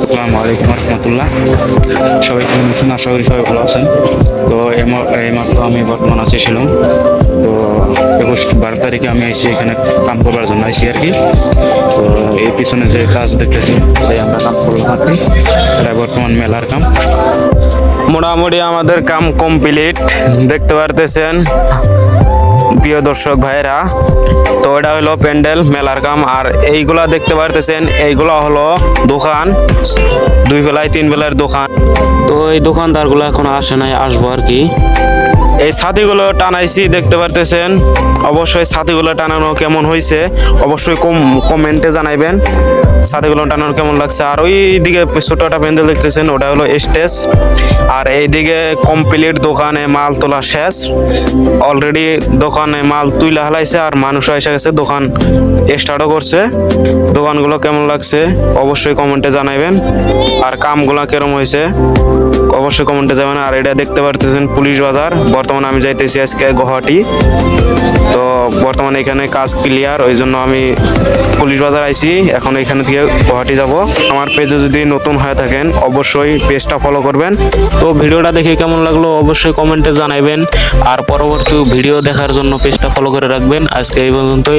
আসসালামু আলাইকুম রহমতুল্লাহ। সবাই কেমন আছেন? আশা করি সবাই ভালো আছেন। তো এইমাত্র আমি বর্তমান আছি ছিলাম তো একুশ বারো তারিখে আমি এসেছি এখানে কাম করবার জন্য আইসি আর কি। তো এই পিছনে যে কাজ দেখতেছি, তাই আমরা কাম করলাম আর কি। এটা বর্তমান মেলার কাম। মোটামুটি আমাদের কাম কমপ্লিট। দেখতে পারতেছেন? প্রিয় দর্শক ভাইরা তো এটা হলো প্যান্ডেল, মেলার কাম। আর এইগুলা দেখতে পারতেছেন, এইগুলা হলো দোকান। দুই বেলায়, তিন বেলার দোকান। তো এই দোকানদারগুলো এখন আসে নাই, আসব আর কি। এই ছাতিগুলো টানাইছি, দেখতে পারতেছেন? অবশ্যই ছাতিগুলো টানানো কেমন হয়েছে অবশ্যই কম কমেন্টে জানাইবেন, ছাতিগুলো টানানো কেমন লাগছে। আর ওই দিকে ছোট একটা প্যান্ডেল দেখতেছেন, ওটা হলো স্টেজ। আর এইদিকে কমপ্লিট দোকানে মাল তোলা শেষ। অলরেডি দোকানে মাল তুইলা হালাইছে আর মানুষ এসে গেছে, দোকান স্টার্টও করছে। দোকানগুলো কেমন লাগছে, অবশ্যই কমেন্টে জানাইবেন। আর কামগুলো কেরম হয়েছে অবশ্যই কমেন্টে যাবেন আর এটা দেখতে পারতেছেন পুলিশ বাজার বর্তমানে আমি যাইতেছি আজকে গুয়াহাটি। তো বর্তমানে এখানে কাজ ক্লিয়ার ওই জন্য আমি পুলিশ বাজার আইছি। এখন এখানে থেকে গুয়াহাটি যাব। আমার পেজে যদি নতুন হয়ে থাকেন, অবশ্যই পেজটা ফলো করবেন। তো ভিডিওটা দেখে কেমন লাগল অবশ্যই কমেন্টে জানাবেন আর পরবর্তী ভিডিও দেখার জন্য পেজটা ফলো করে রাখবেন। আজকে এই পর্যন্তই।